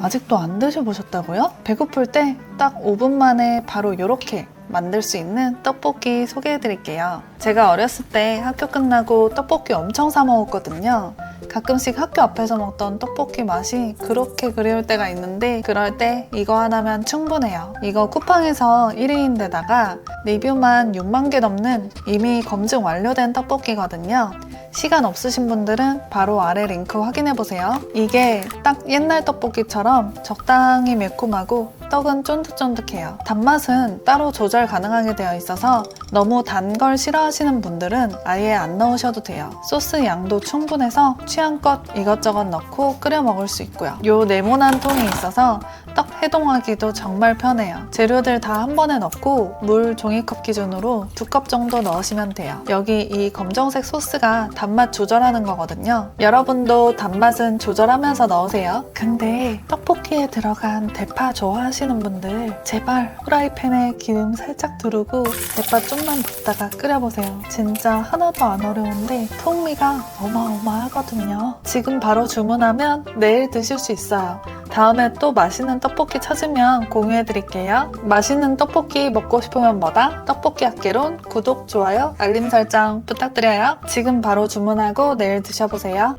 아직도 안 드셔보셨다고요? 배고플 때 딱 5분 만에 바로 이렇게 만들 수 있는 떡볶이 소개해 드릴게요. 제가 어렸을 때 학교 끝나고 떡볶이 엄청 사 먹었거든요. 가끔씩 학교 앞에서 먹던 떡볶이 맛이 그렇게 그리울 때가 있는데 그럴 때 이거 하나면 충분해요. 이거 쿠팡에서 1위인데다가 리뷰만 6만 개 넘는 이미 검증 완료된 떡볶이거든요. 시간 없으신 분들은 바로 아래 링크 확인해 보세요. 이게 딱 옛날 떡볶이처럼 적당히 매콤하고 떡은 쫀득쫀득해요. 단맛은 따로 조절 가능하게 되어 있어서 너무 단 걸 싫어하시는 분들은 아예 안 넣으셔도 돼요. 소스 양도 충분해서 취향껏 이것저것 넣고 끓여 먹을 수 있고요. 요 네모난 통이 있어서 떡 해동하기도 정말 편해요. 재료들 다 한 번에 넣고 물 종이컵 기준으로 두 컵 정도 넣으시면 돼요. 여기 이 검정색 소스가 단맛 조절하는 거거든요. 여러분도 단맛은 조절하면서 넣으세요. 근데 떡볶이에 들어간 대파 좋아하시는 분들 제발 후라이팬에 기름 살짝 두르고 대파 좀만 붓다가 끓여보세요. 진짜 하나도 안 어려운데 풍미가 어마어마하거든요. 지금 바로 주문하면 내일 드실 수 있어요. 다음에 또 맛있는 떡볶이 찾으면 공유해드릴게요. 맛있는 떡볶이 먹고 싶으면 뭐다? 떡볶이 학개론 구독, 좋아요, 알림 설정 부탁드려요. 지금 바로 주문하고 내일 드셔보세요.